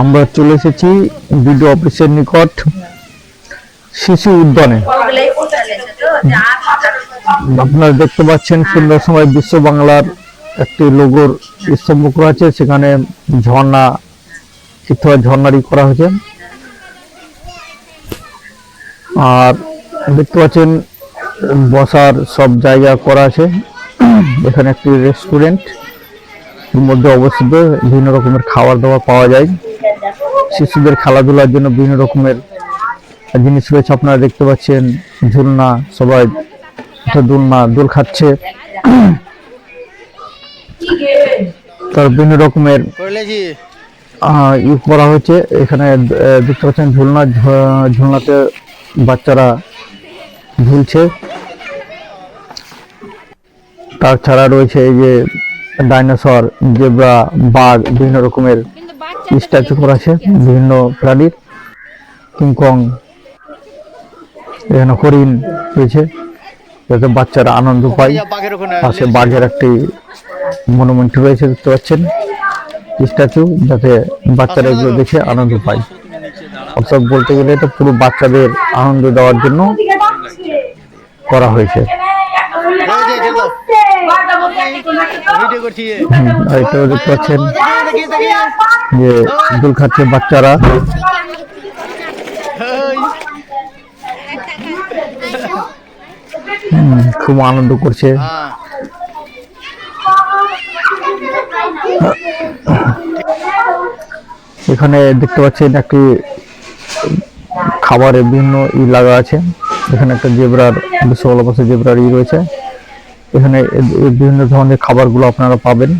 আমরা চলে এসেছি বিডিও অফিসের নিকট শিশু উদ্যানে। আপনারা দেখতে পাচ্ছেন সুন্দর সময় বিশ্ব বাংলার একটি লোগোর স্তম্ভ করা আছে, সেখানে ঝর্ণা চিত্র ঝর্ণারি করা হয়েছে। আর দেখতে পাচ্ছেন বসার সব জায়গা করা আছে, এখানে একটি রেস্টুরেন্ট মধ্যে অবস্থিত বিভিন্ন রকমের খাবার দাবার পাওয়া যায়। শিশুদের খেলাধুলার জন্য বিভিন্ন রকমের জিনিস রয়েছে। আপনারা দেখতে পাচ্ছেন ঝুলনা সবাই দোলনা দোল খাচ্ছে। তার বিভিন্ন রকমের আহ, ই করা হয়েছে। এখানে দেখতে পাচ্ছেন ঝুলনা ঝুলনাতে বাচ্চারা ঝুলছে। তাছাড়া রয়েছে এই যে ডাইনোসর, জেব্রা, বাঘ, বিভিন্ন রকমের স্ট্যাচু করা আছে, বিভিন্ন প্রাণীর। কিংকং এখানে হরিণ রয়েছে, যাতে বাচ্চারা আনন্দ পায়। পাশে বাঘের একটি মনুমেন্ট রয়েছে, দেখতে পাচ্ছেন। স্ট্যাচু, যাতে বাচ্চারা এগুলো দেখে আনন্দ পায়। অর্থাৎ বলতে গেলে এটা পুরো বাচ্চাদের আনন্দ দেওয়ার জন্য করা হয়েছে। দেখতে পাচ্ছেন যে দোল খাচ্ছে বাচ্চারা। খুব আনন্দ করছে। এখানে দেখতে পাচ্ছেন একটি খাবারের বিভিন্ন ই লাগা আছে। এখানে একটা জেব্রার বিশ্ব ভালোবাসা জেব্রার ই রয়েছে। এখানে বিভিন্ন ধরনের খাবারগুলো আপনারা পাবেন।